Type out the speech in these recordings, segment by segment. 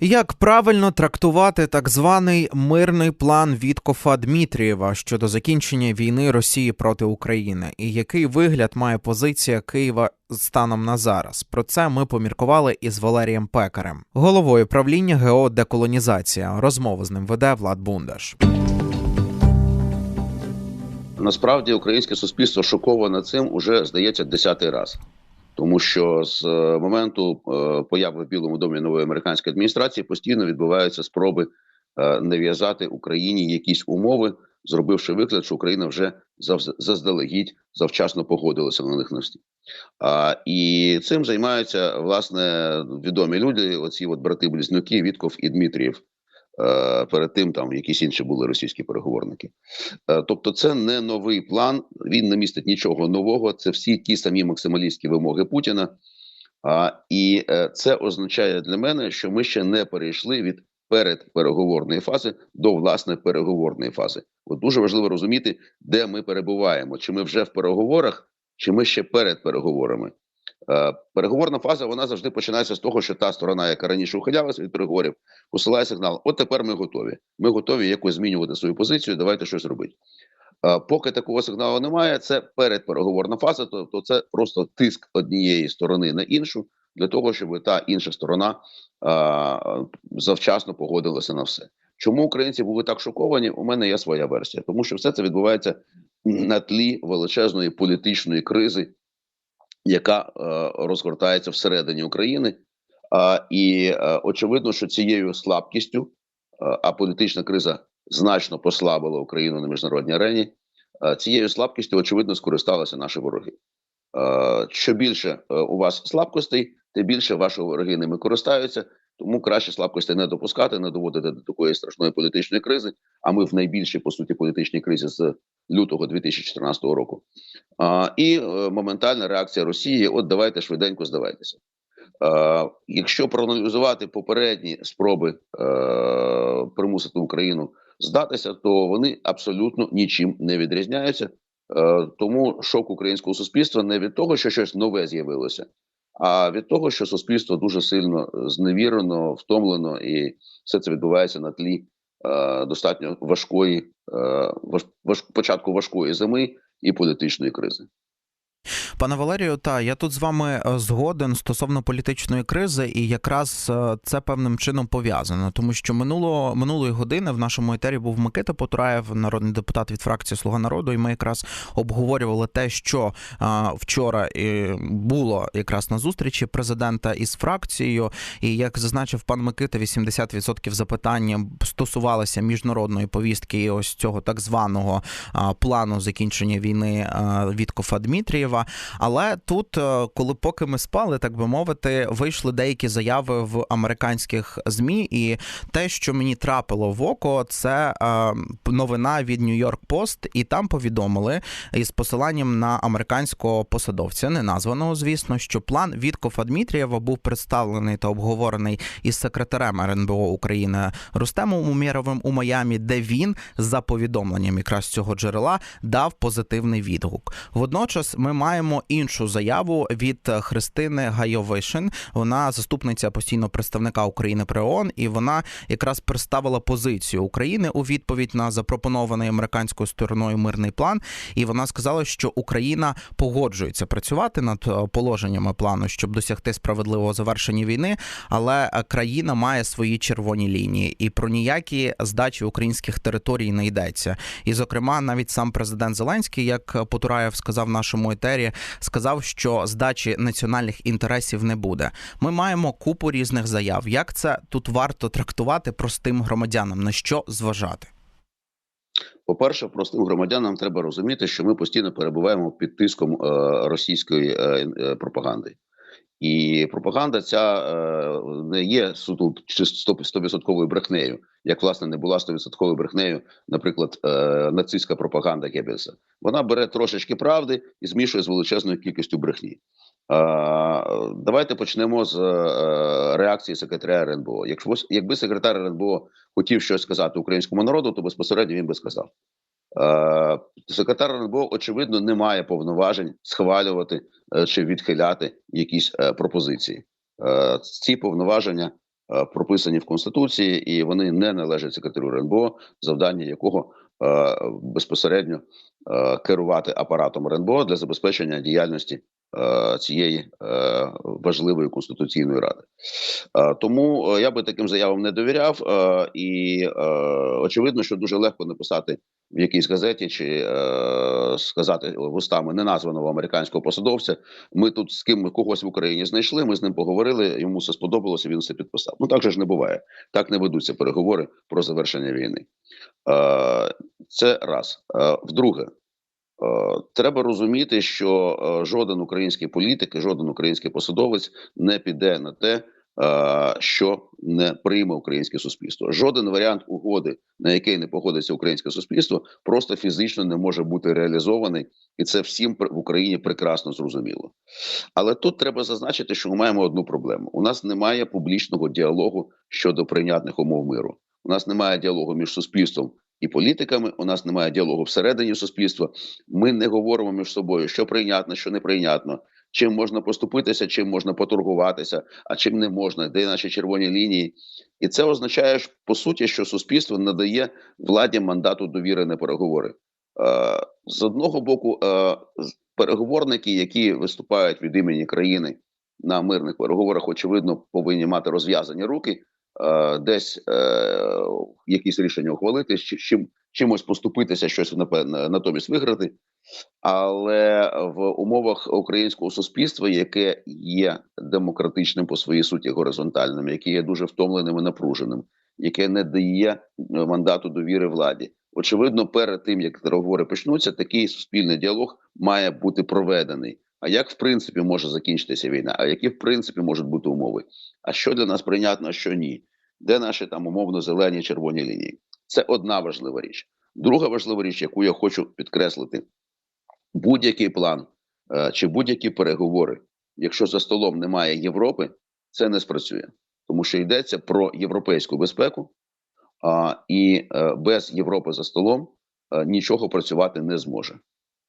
Як правильно трактувати так званий мирний план Віткофа Дмитрієва щодо закінчення війни Росії проти України, і який вигляд має позиція Києва станом на зараз? Про це ми поміркували із Валерієм Пекарем, головою правління ГО Деколонізація. Розмову з ним веде Влад Бундаш. Насправді українське суспільство шоковане цим уже здається десятий раз. Тому що з е, моменту е, появи в Білому домі нової американської адміністрації постійно відбуваються спроби е, нав'язати Україні якісь умови, зробивши вигляд, що Україна вже заздалегідь завчасно погодилася на них на всі. А, І цим займаються власне відомі люди. Оці от брати близнюки Вітков і Дмитрієв. Е, перед тим там якісь інші були російські переговорники. Е, тобто, це не новий план, він не містить нічого нового. Це всі ті самі максималістські вимоги Путіна. І е, це означає для мене, що ми ще не перейшли від передпереговорної фази до власне переговорної фази. От дуже важливо розуміти, де ми перебуваємо, чи ми вже в переговорах, чи ми ще перед переговорами. Е, переговорна фаза вона завжди починається з того, що та сторона, яка раніше ухилялася від переговорів, посилає сигнал: от тепер ми готові. Ми готові якось змінювати свою позицію. Давайте щось робити. Е, поки такого сигналу немає, це передпереговорна фаза, тобто це просто тиск однієї сторони на іншу для того, щоб та інша сторона а, е, завчасно погодилася на все. Чому українці були так шоковані? У мене є своя версія, тому що все це відбувається на тлі величезної політичної кризи, яка е, розгортається всередині України, і е, очевидно, що цією слабкістю, е, а політична криза значно послабила Україну на міжнародній арені. Цією слабкістю очевидно скористалися наші вороги. Що більше у вас слабкостей, тим більше ваші вороги ними користаються. Тому краще слабкості не допускати, не доводити до такої страшної політичної кризи. А ми в найбільшій по суті політичній кризі з лютого 2014 року. А, І е, моментальна реакція Росії: от давайте швиденько здавайтеся. Е, якщо проаналізувати попередні спроби е, примусити Україну здатися, то вони абсолютно нічим не відрізняються. Е, тому шок українського суспільства не від того, що щось нове з'явилося, а від того, що суспільство дуже сильно зневірено, втомлено, і все це відбувається на тлі е, достатньо важкої, е, важ, початку важкої зими і політичної кризи. Пане Валерію, та я тут з вами е, згоден стосовно політичної кризи, і якраз е, це певним чином пов'язано, тому що минуло минулої години в нашому етері був Микита Потураєв, народний депутат від фракції Слуга народу, і ми якраз обговорювали те, що а, вчора і було якраз на зустрічі президента із фракцією. І як зазначив пан Микита, 80% запитань стосувалися міжнародної повістки і ось цього так званого плану закінчення війни а, Віткофа Дмитрієва. Києва. Але тут, е, коли поки ми спали, так би мовити, вийшли деякі заяви в американських змі, і те, що мені трапило в око, це е, новина від Нью-Йорк Пост, і там повідомили із посиланням на американського посадовця, не названого, звісно, що план Віткофа Дмитрієва був представлений та обговорений із секретарем РНБО України Рустемом Умєровим у Майамі, де він за повідомленням якраз цього джерела дав позитивний відгук. Водночас ми маємо іншу заяву від Христини Гайовишин. Вона заступниця постійного представника України при ООН, і вона якраз представила позицію України у відповідь на запропонований американською стороною мирний план. І вона сказала, що Україна погоджується працювати над е, положеннями плану, щоб досягти справедливого завершення війни, але країна має свої червоні лінії, і про ніякі здачі українських територій не йдеться. І, зокрема, навіть сам президент Зеленський, як Потураєв сказав нашому етері, етері сказав, що здачі національних інтересів не буде. Ми маємо купу різних заяв. Як це тут варто трактувати простим громадянам? На що зважати? По перше, простим громадянам треба розуміти, що ми постійно перебуваємо під тиском е, російської е, е пропаганди. І пропаганда ця не є суто стовідсотковою брехнею, як власне не була стовідсотковою брехнею, наприклад, е, нацистська пропаганда Геббельса. Вона бере трошечки правди і змішує з величезною кількістю брехні. Давайте почнемо з е, реакції секретаря РНБО. Якщо якби секретар РНБО хотів щось сказати українському народу, то безпосередньо він би сказав. Е, секретар РНБО, очевидно, не має повноважень схвалювати е, чи відхиляти якісь пропозиції. Ці повноваження прописані в конституції, і вони не належать секретарю РНБО, завдання якого е, безпосередньо е, керувати апаратом РНБО для забезпечення діяльності е, цієї е, важливої конституційної ради. Е, Тому е, я би таким заявам не довіряв, е, і е, очевидно, що дуже легко написати в якійсь газеті чи е, сказати вустами неназваного американського посадовця. Ми тут з ким когось в Україні знайшли. Ми з ним поговорили. Йому все сподобалося. Він все підписав. Ну так же ж не буває. Так не ведуться переговори про завершення війни. Е, це раз. Е, вдруге, е, треба розуміти, що е, жоден український політик, і жоден український посадовець не піде на те, е, що не прийме українське суспільство. Жоден варіант угоди, на який не погодиться українське суспільство, просто фізично не може бути реалізований, і це всім в Україні прекрасно зрозуміло. Але тут треба зазначити, що ми маємо одну проблему: у нас немає публічного діалогу щодо прийнятних умов миру. У нас немає діалогу між суспільством і політиками. У нас немає діалогу всередині суспільства. Ми не говоримо між собою, що прийнятно, що неприйнятно, чим можна поступитися, чим можна поторгуватися, а чим не можна, де наші червоні лінії. І це означає по суті, що суспільство надає владі мандату довіри на переговори. Е, з одного боку, е, переговорники, які виступають від імені країни на мирних переговорах, очевидно, повинні мати розв'язані руки, десь е, якісь рішення ухвалити, чим, чимось поступитися, щось напевне натомість виграти. Але в умовах українського суспільства, яке є демократичним по своїй суті горизонтальним, яке є дуже втомленим і напруженим, яке не дає е, мандату довіри владі. Очевидно, перед тим як переговори почнуться, такий суспільний діалог має бути проведений. А як в принципі може закінчитися війна? А які в принципі можуть бути умови? А що для нас прийнятно, а що ні? Де наші там умовно зелені червоні лінії? Це одна важлива річ. Друга важлива річ, яку я хочу підкреслити: будь-який план е, чи будь-які переговори, якщо за столом немає Європи, це не спрацює, тому що йдеться про європейську безпеку, а, і е, без Європи за столом е, нічого працювати не зможе.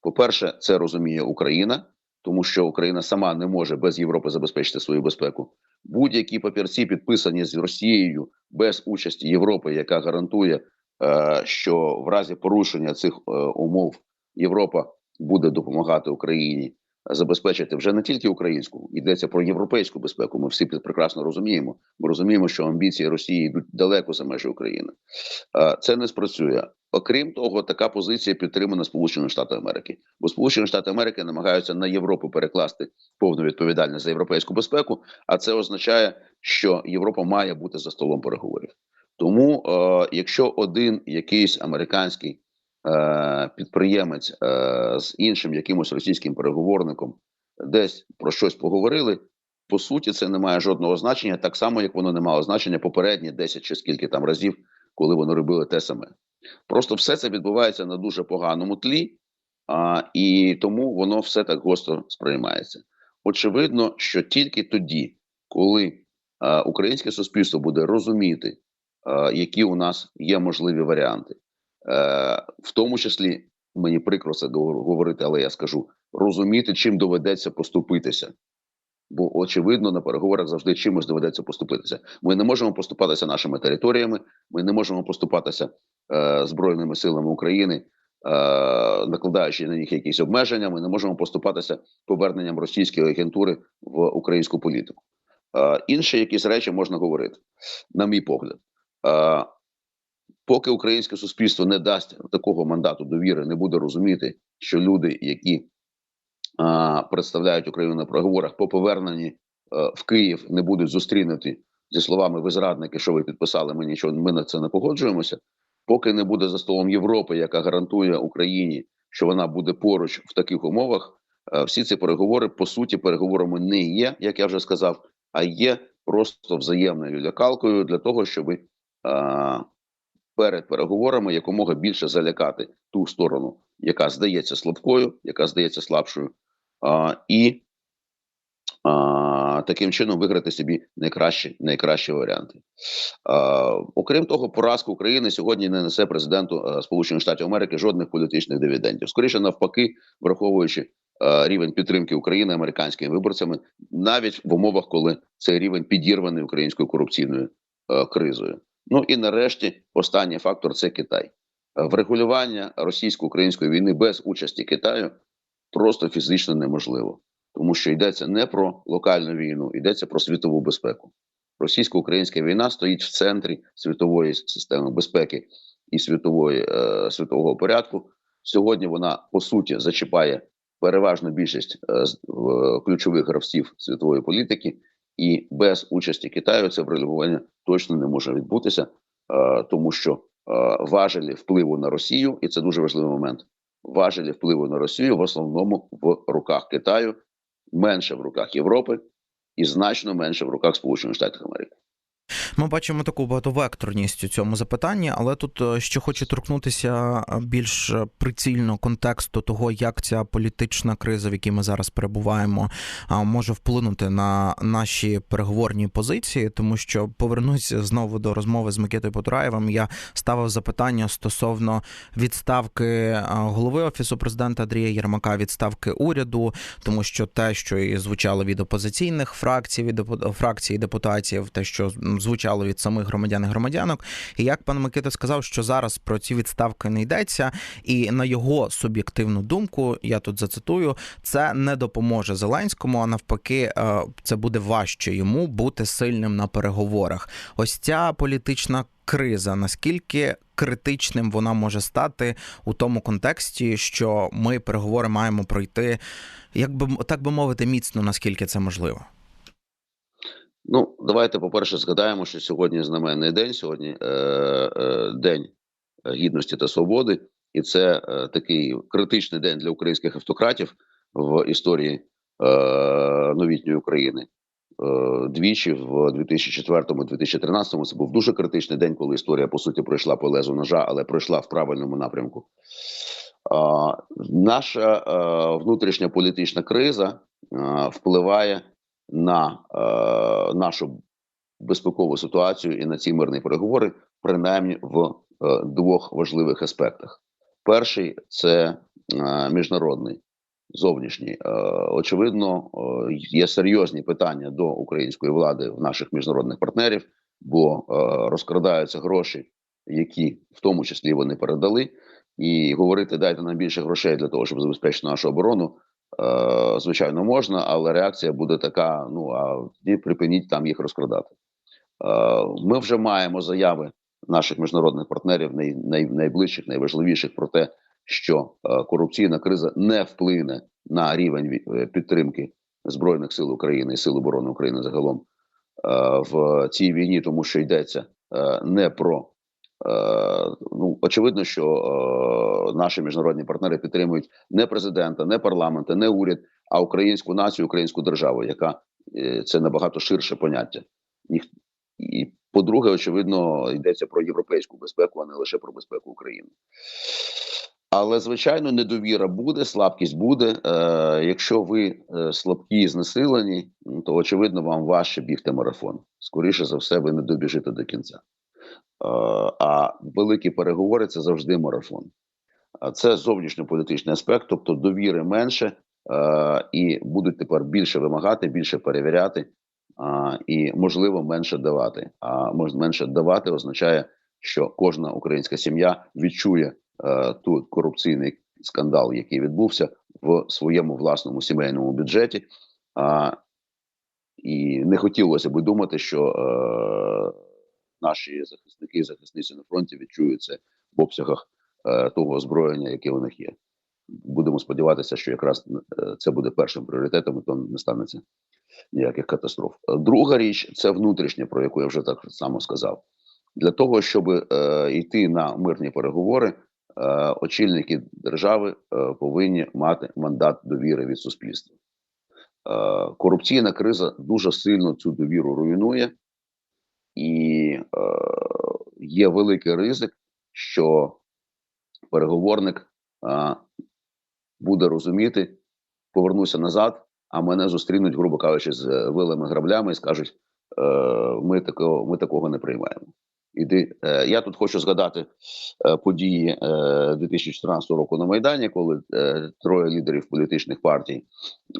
По-перше, це розуміє Україна, тому що Україна сама не може без Європи забезпечити свою безпеку. Будь-які папірці, підписані з Росією без участі Європи, яка гарантує, е, що в разі порушення цих е, умов Європа буде допомагати Україні забезпечити вже не тільки українську, йдеться про європейську безпеку. Ми всі прекрасно розуміємо. Ми розуміємо, що амбіції Росії йдуть далеко за межі України. Е, Це не спрацює. Окрім того, така позиція підтримана Сполученими Штатами Америки, бо Сполучені Штати Америки намагаються на Європу перекласти повну відповідальність за європейську безпеку. А це означає, що Європа має бути за столом переговорів. Тому, е, якщо один якийсь американський е, підприємець е, з іншим якимось російським переговорником десь про щось поговорили. По суті, це не має жодного значення, так само як воно не мало значення попередні 10 чи скільки там разів, коли вони робили те саме. Просто все це відбувається на дуже поганому тлі, а, і тому воно все так гостро сприймається. Очевидно, що тільки тоді, коли а, українське суспільство буде розуміти, а, які у нас є можливі варіанти, е, в тому числі мені прикро це говор- говорити, але я скажу розуміти, чим доведеться поступитися. Бо очевидно, на переговорах завжди чимось доведеться поступитися. Ми не можемо поступатися нашими територіями, ми не можемо поступатися е, збройними силами України, е, накладаючи на них якісь обмеження. Ми не можемо поступатися поверненням російської агентури в українську політику. Е, інші якісь речі можна говорити, на мій погляд. Е, поки українське суспільство не дасть такого мандату довіри, не буде розуміти, що люди, які представляють Україну на переговорах по поверненні е, в Київ, не будуть зустрінуті зі словами ви зрадники, що ви підписали. Ми нічого ми на це не погоджуємося. Поки не буде за столом Європи, яка гарантує Україні, що вона буде поруч в таких умовах. е, Всі ці переговори по суті переговорами не є, як я вже сказав, а є просто взаємною лякалкою для того, щоб а, перед переговорами якомога більше залякати ту сторону, яка здається слабкою, яка здається слабшою, і таким чином виграти собі найкращі, найкращі варіанти. Окрім того, поразка України сьогодні не несе президенту Сполучених Штатів Америки жодних політичних дивідендів. Скоріше навпаки, враховуючи е, рівень підтримки України американськими виборцями, навіть в умовах, коли цей рівень підірваний українською корупційною е, кризою. Ну і нарешті останній фактор це Китай. Е, Врегулювання російсько-української війни без участі Китаю просто фізично неможливо, тому що йдеться не про локальну війну, йдеться про світову безпеку. Російсько-українська війна стоїть в центрі світової системи безпеки і світової е, світового порядку. Сьогодні вона по суті зачіпає переважну більшість е, ключових гравців світової політики, і без участі Китаю це врегулювання точно не може відбутися, е, тому що е, важелі впливу на Росію, і це дуже важливий момент. Важелі впливу на Росію в основному в руках Китаю, менше в руках Європи і значно менше в руках Сполучених Штатів Америки. Ми бачимо таку багатовекторність у цьому запитанні, але тут е, ще хочу торкнутися е, більш е, прицільно контексту того, як ця політична криза, в якій ми зараз перебуваємо, може вплинути на наші переговорні позиції, тому що повернусь знову до розмови з Микитою Потураєвим. Я ставив запитання стосовно відставки голови офісу президента Андрія Єрмака, відставки уряду, тому що те, що і звучало від опозиційних фракцій, від фракцій депутатів, те, що звучало від самих громадян і громадянок. І як пан Микита сказав, що зараз про ці відставки не йдеться, і на його суб'єктивну думку, я тут зацитую, це не допоможе Зеленському, а навпаки, е, це буде важче йому бути сильним на переговорах. Ось ця політична криза, наскільки критичним вона може стати у тому контексті, що ми переговори маємо пройти, як би так би мовити, міцно, наскільки це можливо. Ну, давайте, по-перше, згадаємо, що сьогодні знаменний день, сьогодні е, е, День гідності та свободи, і це е, такий критичний день для українських автократів в історії е, новітньої України. Е, двічі в 2004-2013 це був дуже критичний день, коли історія по суті пройшла по лезу ножа, але пройшла в правильному напрямку. А, наша е, внутрішня політична криза е, впливає на е, нашу безпекову ситуацію і на ці мирні переговори, принаймні в е, двох важливих аспектах. Перший це е, міжнародний, зовнішній. Е, очевидно, е, є серйозні питання до української влади в наших міжнародних партнерів, бо е, розкрадаються гроші, які в тому числі вони передали. І говорити дайте нам більше грошей для того, щоб забезпечити нашу оборону. Е, звичайно, можна, але реакція буде така: ну а припиніть там їх розкрадати. Е, ми вже маємо заяви наших міжнародних партнерів, най, най, найближчих, найважливіших про те, що е, корупційна криза не вплине на рівень підтримки збройних сил України і сил оборони України загалом в цій війні, тому що йдеться не про ну очевидно, що е, наші міжнародні партнери підтримують не президента, не парламента, не уряд, а українську націю, українську державу, яка е, це набагато ширше поняття. Ніх- І по-друге, очевидно, йдеться про європейську безпеку, а не лише про безпеку України. Але звичайно, недовіра буде, слабкість буде. Е, якщо ви е, слабкі і знесилені, то очевидно вам важче бігти марафон. Скоріше за все, ви не добіжите до кінця. Е, А великі переговори це завжди марафон. Це зовнішньополітичний аспект, тобто довіри менше, е, і будуть тепер більше вимагати, більше перевіряти, і можливо менше давати. А менше давати означає, що кожна українська сім'я відчує е, ту корупційний скандал, який відбувся в своєму власному сімейному бюджеті. І не хотілося би думати, що е, наші захисники і захисниці на фронті відчують це в обсягах е, того озброєння, яке у них є. Будемо сподіватися, що якраз е, це буде першим пріоритетом, і то не станеться ніяких катастроф. Друга річ це внутрішня, про яку я вже так само сказав. Для того, щоб е, йти на мирні переговори, е, очільники держави е, повинні мати мандат довіри від суспільства. Е, корупційна криза дуже сильно цю довіру руйнує, і е, є великий ризик, що переговорник е, буде розуміти, повернуся назад, а мене зустрінуть, грубо кажучи, з вилими граблями і скажуть: е, ми такого, ми такого не приймаємо. Іди. Е, Я тут хочу згадати е, події е, 2014 року на Майдані, коли е, троє лідерів політичних партій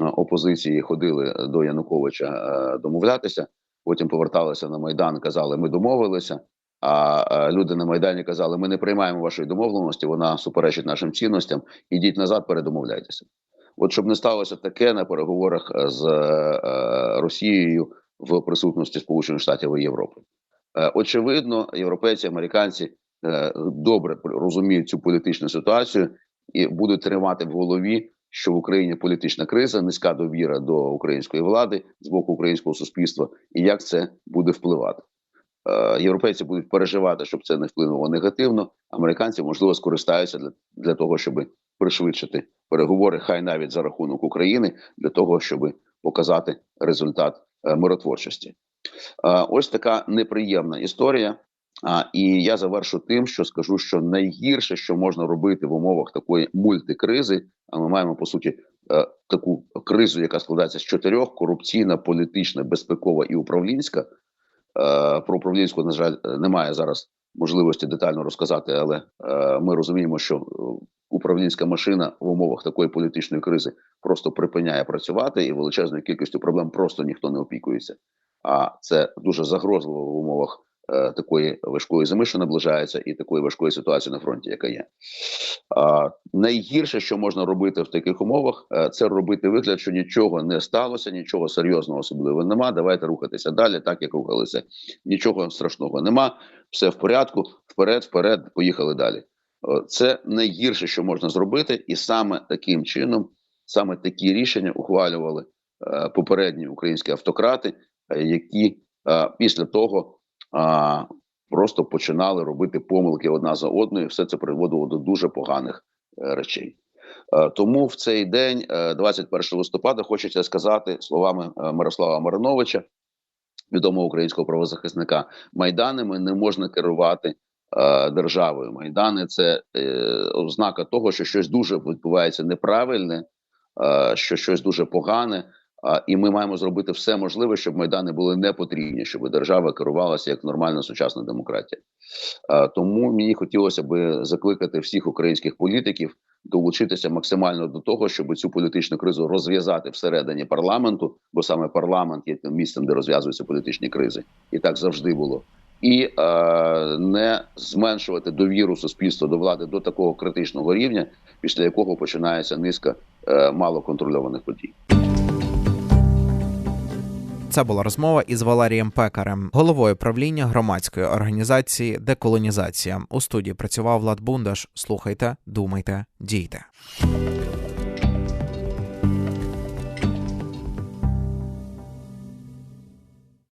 е, опозиції ходили до Януковича е, домовлятися. Потім поверталися на Майдан, казали, ми домовилися. А е, люди на Майдані казали, ми не приймаємо вашої домовленості, вона суперечить нашим цінностям. Ідіть назад, передомовляйтеся. От щоб не сталося таке на переговорах е, з е, Росією в присутності Сполучених Штатів і Європи. Очевидно, європейці, американці добре розуміють цю політичну ситуацію і будуть тримати в голові, що в Україні політична криза, низька довіра до української влади з боку українського суспільства, і як це буде впливати. Е, Європейці будуть переживати, щоб це не вплинуло негативно. Американці можливо скористаються для, для того, щоб пришвидшити переговори, хай навіть за рахунок України, для того, щоб показати результат е, миротворчості. Е, Ось така неприємна історія. А, і я завершу тим, що скажу, що найгірше, що можна робити в умовах такої мультикризи, а ми маємо по суті е, таку кризу, яка складається з чотирьох: корупційна, політична, безпекова і управлінська. Е, Про управлінську, на жаль, немає зараз можливості детально розказати, але е, ми розуміємо, що управлінська машина в умовах такої політичної кризи просто припиняє працювати, і величезною кількістю проблем просто ніхто не опікується. А це дуже загрозливо в умовах такої важкої зими, що наближається, і такої важкої ситуації на фронті, яка є. А, найгірше, що можна робити в таких умовах, е, це робити вигляд, що нічого не сталося, нічого серйозного особливо нема. Давайте рухатися далі, так як рухалися. Нічого страшного нема, все в порядку, вперед, вперед, поїхали далі. Це найгірше, що можна зробити, і саме таким чином, саме такі рішення ухвалювали е, попередні українські автократи, е, які е, після того а, просто починали робити помилки одна за одною. і Все це приводило до дуже поганих е, речей. Е, Тому в цей день, е, 21 листопада, хочеться сказати словами е, Мирослава Мариновича, відомого українського правозахисника, майданами не можна керувати е, державою. Майдани це е, ознака того, що щось дуже відбувається неправильне, е, що щось дуже погане. А, і ми маємо зробити все можливе, щоб майдани були не потрібні, щоб держава керувалася як нормальна сучасна демократія. А, тому мені хотілося би закликати всіх українських політиків долучитися максимально до того, щоб цю політичну кризу розв'язати всередині парламенту, бо саме парламент є тим місцем, де розв'язуються політичні кризи, і так завжди було. І е, не зменшувати довіру суспільства до влади до такого критичного рівня, після якого починається низка е, малоконтрольованих подій. Це була розмова із Валерієм Пекарем, головою правління громадської організації Деколонізація. У студії працював Влад Бундаш. Слухайте, думайте, дійте.